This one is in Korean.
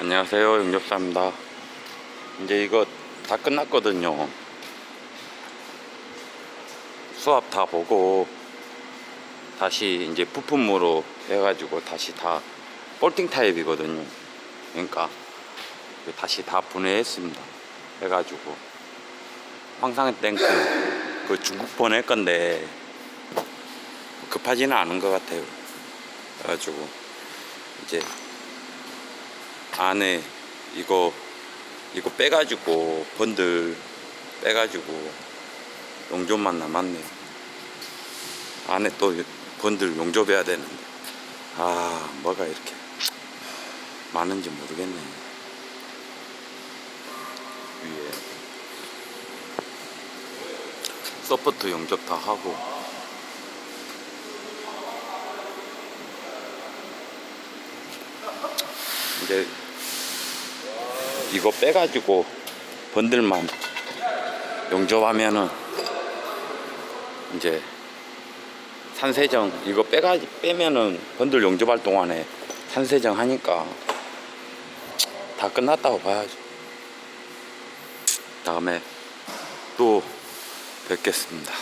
안녕하세요 용접사입니다. 이제 이거 다 끝났거든요. 수압 다 보고 다시 이제 부품으로 해가지고 다시 다 볼팅 타입이거든요. 그러니까 다시 다 분해했습니다. 해가지고. 황상 탱크 그 중국 보낼 건데 급하지는 않은 것 같아요. 그래가지고 이제 안에 이거 이거 빼가지고 번들 빼가지고 용접만 남았네. 안에 또 번들 용접해야 되는데. 아 뭐가 이렇게 많은지 모르겠네. 위에. 서포트 용접 다 하고. 이제 이거 빼가지고 번들만 용접하면은 이제 산세정 이거 빼가 빼면은 번들 용접할 동안에 산세정 하니까 다 끝났다고 봐야죠. 다음에 또 뵙겠습니다.